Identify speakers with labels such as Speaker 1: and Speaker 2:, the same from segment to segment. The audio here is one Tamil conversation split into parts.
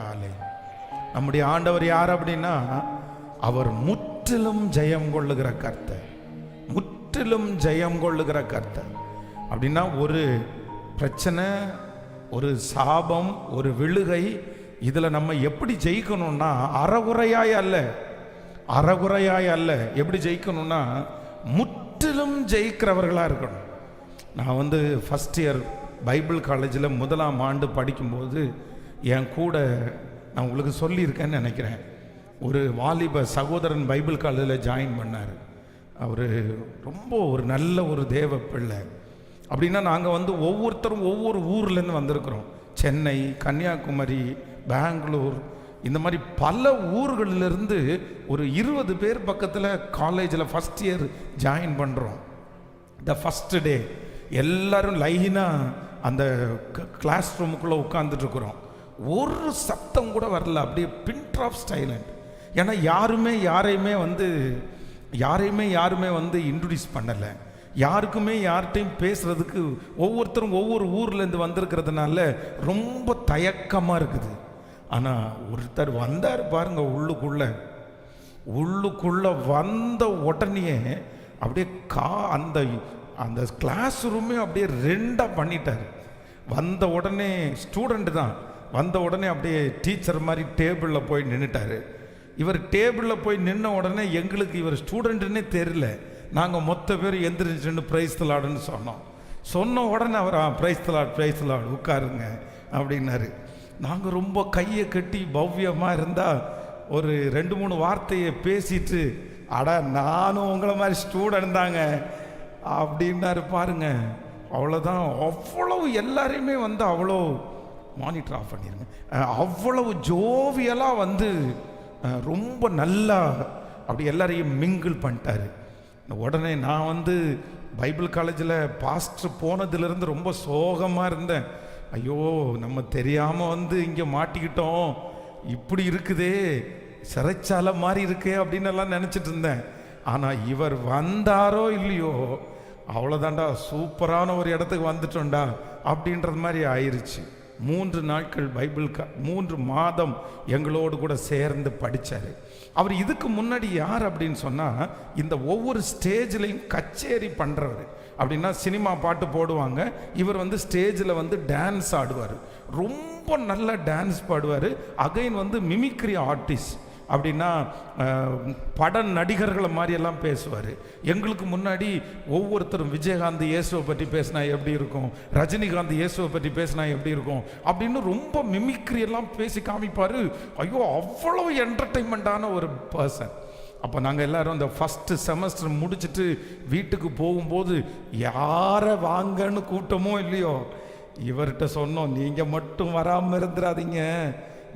Speaker 1: ஆலே. நம்முடைய ஆண்டவர் யார் அப்படின்னா அவர் முற்றிலும் ஜெயம் கொள்ளுகிற கர்த்தர். முற்றிலும் ஜெயம் கொள்ளுகிற கர்த்தர். அப்படின்னா ஒரு பிரச்சனை ஒரு சாபம் ஒரு விழுகை இதில் நம்ம எப்படி ஜெயிக்கணும்னா அறகுறையாய் அல்ல. அறகுறையாய் அல்ல. எப்படி ஜெயிக்கணும்னா முற்றிலும் ஜெயிக்கிறவர்களாக இருக்கணும். நான் வந்து ஃபஸ்ட் இயர் பைபிள் காலேஜில் முதலாம் ஆண்டு படிக்கும்போது என் கூட நான் உங்களுக்கு சொல்லியிருக்கேன்னு நினைக்கிறேன். ஒரு வாலிப சகோதரன் பைபிள் காலேஜில் ஜாயின் பண்ணார். அவர் ரொம்ப ஒரு நல்ல ஒரு தேவ பிள்ளை. அப்படின்னா நாங்கள் வந்து ஒவ்வொருத்தரும் ஒவ்வொரு ஊர்லேருந்து வந்திருக்கிறோம். சென்னை கன்னியாகுமரி பெங்களூர் இந்த மாதிரி பல ஊர்களிலிருந்து ஒரு இருபது பேர் பக்கத்தில் காலேஜில் ஃபஸ்ட் இயர் ஜாயின் பண்ணுறோம் த ஃபஸ்ட் டே எல்லோரும் லைனாக அந்த கிளாஸ் ரூமுக்குள்ளே உட்காந்துட்டு இருக்கிறோம். ஒரு சத்தம் கூட வரல. அப்படியே பின்ட் ஆஃப் ஸ்டைலண்ட் ஏன்னா யாருமே யாரையுமே வந்து யாரையுமே யாருமே வந்து இன்ட்ரடியூஸ் பண்ணலை. யாருக்குமே யார்கிட்டையும் பேசுகிறதுக்கு ஒவ்வொருத்தரும் ஒவ்வொரு ஊர்லேருந்து வந்திருக்கிறதுனால ரொம்ப தயக்கமாக இருக்குது. ஆனால் ஒருத்தர் வந்தார் பாருங்க உள்ளுக்குள்ளே. உள்ளுக்குள்ளே வந்த உடனே அப்படியே கா அந்த அந்த கிளாஸ் ரூமே அப்படியே ரெண்டாக பண்ணிட்டார். வந்த உடனே ஸ்டூடெண்ட் தான். வந்த உடனே அப்படியே டீச்சர் மாதிரி டேபிளில் போய் நின்றுட்டாரு இவர் டேபிளில் போய் நின்ன உடனே எங்களுக்கு இவர் ஸ்டூடெண்ட்டுன்னே தெரில நாங்கள் மொத்த பேர் எந்திரிச்சுன்னு பிரைஸ் தலாடுன்னு சொன்னோம். சொன்ன உடனே அவர் பிரைஸ் தலாட் பிரைஸ் தலாட் உட்காருங்க அப்படின்னாரு. நாங்கள் ரொம்ப கையை கட்டி பவ்யமாக இருந்தால் ஒரு ரெண்டு மூணு வார்த்தையை பேசிட்டு அட நானும் உங்களை மாதிரி ஸ்டூடெண்ட் தாங்க அப்படின்னாரு பாருங்க. அவ்வளோதான் அவ்வளவு எல்லாரையுமே வந்து அவ்வளோ மானிட்டர் ஆஃப் பண்ணிருங்க. அவ்வளவு ஜோவியலாக வந்து ரொம்ப நல்லா அப்படி எல்லாரையும் மிங்கிள் பண்ணிட்டாரு. உடனே நான் வந்து பைபிள் காலேஜில் பாஸ்டர் போனதுலேருந்து ரொம்ப சோகமாக இருந்தேன். ஐயோ நம்ம தெரியாமல் வந்து இங்கே மாட்டிக்கிட்டோம். இப்படி இருக்குதே சிறைச்சாலை மாதிரி இருக்கே அப்படின்னு எல்லாம் நினச்சிட்டு இருந்தேன். ஆனால் இவர் வந்தாரோ இல்லையோ அவ்வளோதாண்டா சூப்பரான ஒரு இடத்துக்கு வந்துட்டோண்டா அப்படின்றது மாதிரி ஆயிடுச்சு மூன்று நாட்கள் பைபிள் மூன்று மாதம் எங்களோடு கூட சேர்ந்து படித்தார் அவர் இதுக்கு முன்னாடி யார் அப்படின்னு சொன்னால் இந்த ஒவ்வொரு ஸ்டேஜ்லையும் கச்சேரி பண்ணுறவர் அப்படின்னா சினிமா பாட்டு போடுவாங்க இவர் வந்து ஸ்டேஜில் வந்து டான்ஸ் ஆடுவார். ரொம்ப நல்லா டான்ஸ் பாடுவார். அகைன் வந்து மிமிக்ரி ஆர்டிஸ்ட். அப்படின்னா பட நடிகர்களை மாதிரியெல்லாம் பேசுவார். எங்களுக்கு முன்னாடி ஒவ்வொருத்தரும் விஜயகாந்த் இயேசுவை பற்றி பேசினா எப்படி இருக்கும்? ரஜினிகாந்த் இயேசுவை பற்றி பேசினா எப்படி இருக்கும்? அப்படின்னு ரொம்ப மிமிக்ரி எல்லாம் பேசி காமிப்பார். ஐயோ அவ்வளோ என்டர்டைன்மெண்ட்டான ஒரு பர்சன் அப்போ நாங்கள் எல்லாரும் இந்த ஃபஸ்ட்டு செமஸ்டர் முடிச்சுட்டு வீட்டுக்கு போகும்போது யாரை வாங்கன்னு கூட்டமோ இல்லையோ? இவர்கிட்ட சொன்னோம் நீங்கள் மட்டும் வராமல் இருந்துடாதீங்க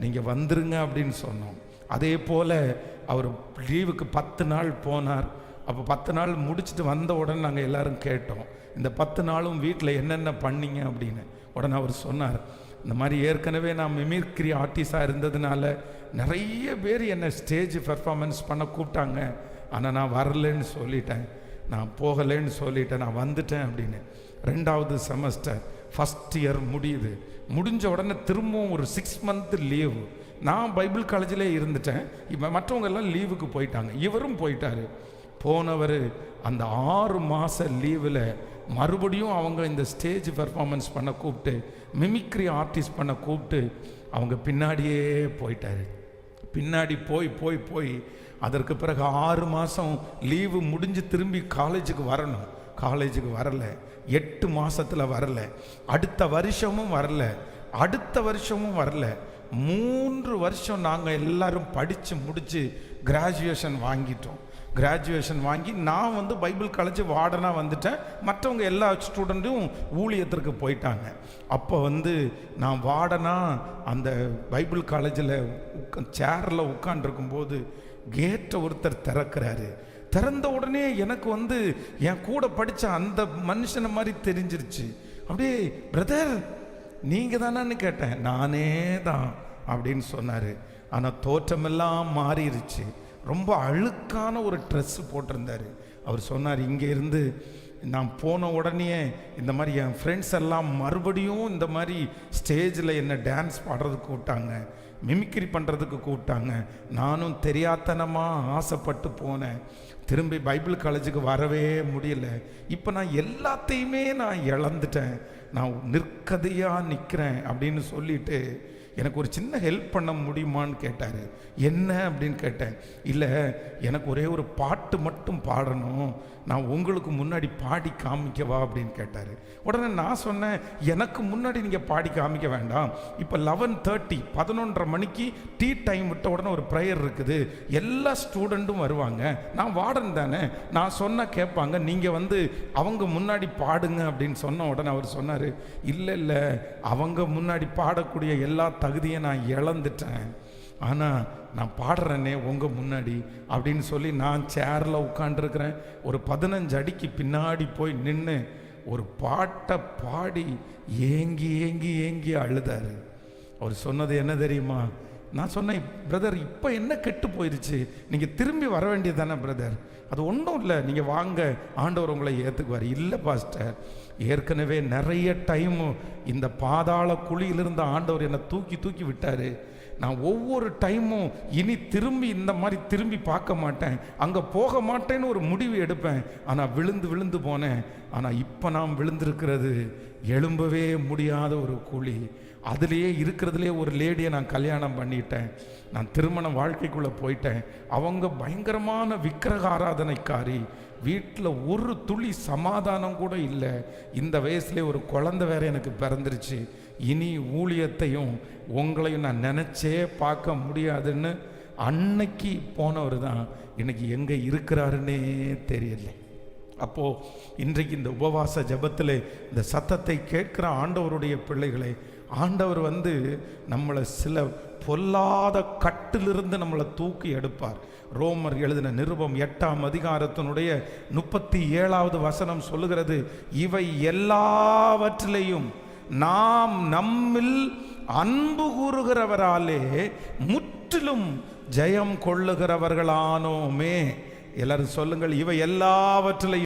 Speaker 1: நீங்கள் வந்துருங்க அப்படின்னு சொன்னோம். அதே போல் அவர் லீவுக்கு பத்து நாள் போனார். அப்போ பத்து நாள் முடிச்சுட்டு வந்த உடனே நாங்கள் எல்லாரும் கேட்டோம் இந்த பத்து நாளும் வீட்டில் என்னென்ன பண்ணீங்க அப்படின்னு. உடனே அவர் சொன்னார் இந்த மாதிரி ஏற்கனவே நான் மிமிக்ரி ஆர்டிஸ்டாக இருந்ததுனால நிறைய பேர் என்னை ஸ்டேஜ் பெர்ஃபார்மன்ஸ் பண்ண கூப்பிட்டாங்க. ஆனால் நான் வரலன்னு சொல்லிட்டேன். நான் போகலைன்னு சொல்லிட்டேன் நான் வந்துட்டேன் அப்படின்னு. ரெண்டாவது செமஸ்டர் ஃபஸ்ட் இயர் முடியுது. முடிஞ்ச உடனே திரும்பவும் ஒரு சிக்ஸ் மந்த் லீவு நான் பைபிள் காலேஜிலே இருந்துட்டேன். இப்போ மற்றவங்க எல்லாம் லீவுக்கு போயிட்டாங்க. இவரும் போயிட்டார். போனவர் அந்த ஆறு மாத லீவில் மறுபடியும் அவங்க இந்த ஸ்டேஜ் பெர்ஃபார்மன்ஸ் பண்ண கூப்பிட்டு மிமிக்ரி ஆர்டிஸ்ட் பண்ண கூப்பிட்டு அவங்க பின்னாடியே போயிட்டாரு. பின்னாடி போய் போய் போய் அதற்கு பிறகு ஆறு மாதம் லீவு முடிஞ்சு திரும்பி காலேஜுக்கு வரணும். காலேஜுக்கு வரல. எட்டு மாதத்தில் வரலை. அடுத்த வருஷமும் வரல. அடுத்த வருஷமும் வரல. மூன்று வருஷம் நாங்கள் எல்லாரும் படித்து முடித்து கிராஜுவேஷன் வாங்கிட்டோம். கிராஜுவேஷன் வாங்கி நான் வந்து பைபிள் காலேஜ் வார்டனாக வந்துட்டேன். மற்றவங்க எல்லா ஸ்டூடெண்ட்டும் ஊழியத்திற்கு போயிட்டாங்க. அப்போ வந்து நான் வார்டனாக அந்த பைபிள் காலேஜில் உட்கா சேரில் உட்காண்டிருக்கும்போது கேட்டை ஒருத்தர் திறக்கிறாரு. திறந்த உடனே எனக்கு வந்து என் கூட படித்த அந்த மனுஷனை மாதிரி தெரிஞ்சிருச்சு. அப்படியே பிரதர் நீங்கள் தானான்னு கேட்டேன். நானே தான் அப்படின்னு சொன்னார். ஆனால் தோற்றமெல்லாம் மாறிடுச்சு ரொம்ப அழுக்கான ஒரு ட்ரெஸ்ஸு போட்டிருந்தார். அவர் சொன்னார் இங்கேருந்து நான் போன உடனே இந்த மாதிரி என் ஃப்ரெண்ட்ஸ் எல்லாம் மறுபடியும் இந்த மாதிரி ஸ்டேஜில் என்ன டான்ஸ் பாடுறதுக்கு கூப்பிட்டாங்க. மிமிக்ரி பண்ணுறதுக்கு கூப்பிட்டாங்க. நானும் தெரியாத்தனமாக ஆசைப்பட்டு போனேன். திரும்பி பைபிள் காலேஜுக்கு வரவே முடியல. இப்போ நான் எல்லாத்தையுமே நான் இழந்துட்டேன். நான் நிற்கதையாக நிற்கிறேன் அப்படின்னு சொல்லிட்டு எனக்கு ஒரு சின்ன ஹெல்ப் பண்ண முடியுமான்னு கேட்டார். என்ன அப்படின்னு கேட்டேன். இல்லை எனக்கு ஒரே ஒரு பாட்டு மட்டும் பாடணும். நான் உங்களுக்கு முன்னாடி பாடி காமிக்கவா அப்படின்னு கேட்டார். உடனே நான் சொன்னேன் எனக்கு முன்னாடி நீங்கள் பாடி காமிக்க வேண்டாம். இப்போ லெவன் தேர்ட்டி பதினொன்றரை மணிக்கு டீ டைம் விட்ட உடனே ஒரு ப்ரேயர் இருக்குது. எல்லா ஸ்டூடெண்ட்டும் வருவாங்க. நான் வார்டன் தானே. நான் சொன்ன கேட்பாங்க. நீங்கள் வந்து அவங்க முன்னாடி பாடுங்க அப்படின்னு சொன்ன உடனே அவர் சொன்னார் இல்லை இல்லை. அவங்க முன்னாடி பாடக்கூடிய எல்லா தகுதியை நான் இழந்துட்டேன். ஆனால் நான் பாடுறேனே உங்கள் முன்னாடி அப்படின்னு சொல்லி நான் சேரில் உட்காண்டிருக்கிறேன் ஒரு பதினஞ்சு அடிக்கு பின்னாடி போய் நின்று ஒரு பாட்டை பாடி ஏங்கி ஏங்கி ஏங்கி அழுதாரு. அவர் சொன்னது என்ன தெரியுமா? நான் சொன்னேன் பிரதர் இப்போ என்ன கெட்டு போயிருச்சு? நீங்கள் திரும்பி வர வேண்டியது தானே பிரதர் அது ஒன்றும் இல்லை. நீங்கள் வாங்க. ஆண்டவர் உங்களை ஏற்றுக்குவார் இல்லை பாஸ்டர் ஏற்கனவே நிறைய டைமு இந்த பாதாள குழியிலிருந்து ஆண்டவர் என்னை தூக்கி தூக்கி விட்டார். நான் ஒவ்வொரு டைமும் இனி திரும்பி இந்த மாதிரி திரும்பி பார்க்க மாட்டேன். அங்கே போக மாட்டேன்னு ஒரு முடிவு எடுப்பேன். ஆனால் விழுந்து விழுந்து போனேன். ஆனால் இப்போ நான் விழுந்திருக்கிறது எழும்பவே முடியாத ஒரு குழி அதுலேயே இருக்கிறதுலே ஒரு லேடியை நான் கல்யாணம் பண்ணிட்டேன். நான் திருமண வாழ்க்கைக்குள்ளே போயிட்டேன். அவங்க பயங்கரமான விக்கிரக ஆராதனைக்காரி. வீட்டில் ஒரு துளி சமாதானம் கூட இல்லை. இந்த வயசுலேயே ஒரு குழந்தை வேற எனக்கு பிறந்துருச்சு. இனி ஊழியத்தையும் உங்களையும் நான் நினச்சே பார்க்க முடியாதுன்னு அன்னைக்கு போனவர் தான் இன்னைக்கு எங்கே இருக்கிறாருன்னே தெரியல. அப்போ இன்றைக்கு இந்த உபவாச ஜெபத்தில் இந்த சத்தத்தை கேட்கிற ஆண்டவருடைய பிள்ளைகளை ஆண்டவர் வந்து நம்மளை சில பொல்லாத கட்டிலிருந்து நம்மளை தூக்கி எடுப்பார். ரோமர் எழுதின நிருபம் எட்டாம் அதிகாரத்தினுடைய முப்பத்தி ஏழாவது வசனம் சொல்லுகிறது இவை எல்லாவற்றிலையும் நாம் நம்மில் அன்பு கூறுகிறவராலே முற்றிலும் ஜெயம் கொள்ளுகிறவர்களானோமே. எல்லாரும் சொல்லுங்கள் இவை எல்லாவற்றிலையும்